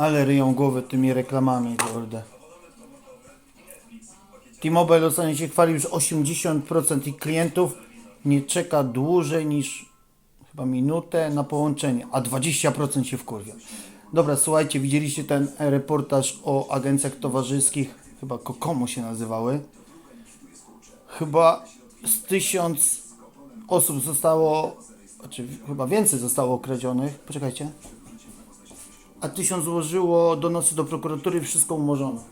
Ale ryją głowę tymi reklamami, kurde. T-Mobile ostatnio się chwalił, że 80% ich klientów nie czeka dłużej niż chyba minutę na połączenie, a 20% się wkurwia. Dobra, słuchajcie, widzieliście ten reportaż o agencjach towarzyskich, chyba Kokomo się nazywały. Chyba z tysiąc osób zostało, znaczy chyba więcej zostało okradzionych. Poczekajcie. A tysiąc złożyło donosy do prokuratury, wszystko umorzono.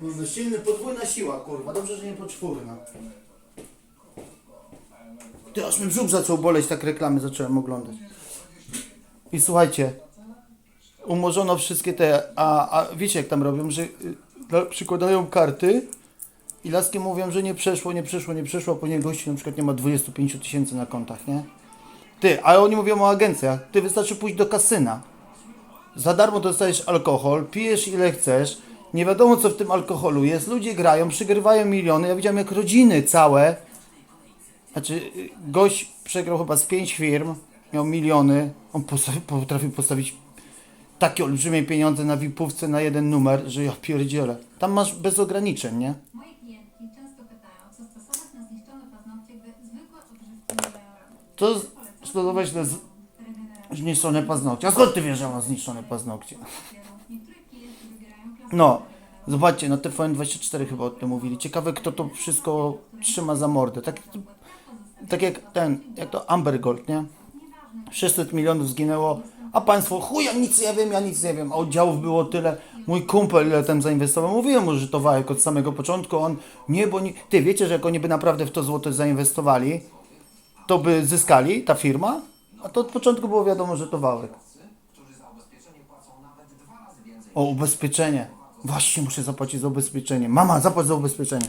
No, silny, podwójna siła, kurwa. Dobrze, że nie poczwórna. Ty, aż mi brzuch zaczął boleć, tak reklamy zacząłem oglądać. I słuchajcie, umorzono wszystkie te, a, a wiecie jak tam robią, że y, na- przykładają karty i laski mówią, że nie przeszło, nie przeszło, nie przeszło, a później gości na przykład nie ma 25 tysięcy na kontach, nie? Ty, ale oni mówią o agencjach. Ty, wystarczy pójść do kasyna. Za darmo dostajesz alkohol, pijesz ile chcesz, nie wiadomo co w tym alkoholu jest, ludzie grają, przygrywają miliony. Ja widziałem jak rodziny całe, znaczy gość przegrał chyba z pięć firm, miał miliony, on postawi, potrafił postawić takie olbrzymie pieniądze na VIP-ówce na jeden numer, że ja pierdzielę. Tam masz bez ograniczeń, nie? To na z- zniszczone paznokcie. A skąd ty wiesz, że ma zniszczone paznokcie? No, zobaczcie, na TVN24 chyba o tym mówili. Ciekawe, kto to wszystko trzyma za mordę. Tak, tak jak ten, jak to Amber Gold, nie? 600 milionów zginęło, a państwo, chuj, ja nic nie wiem, ja nic nie wiem, a oddziałów było tyle. Mój kumpel ile tam zainwestował, mówiłem mu, że to wajek od samego początku, on nie, bo nie... Ty, wiecie, że jak oni by naprawdę w to złoto zainwestowali, to by zyskali, ta firma? A to od początku było wiadomo, że to wałek. O, ubezpieczenie. Właśnie muszę zapłacić za ubezpieczenie. Mama, zapłać za ubezpieczenie.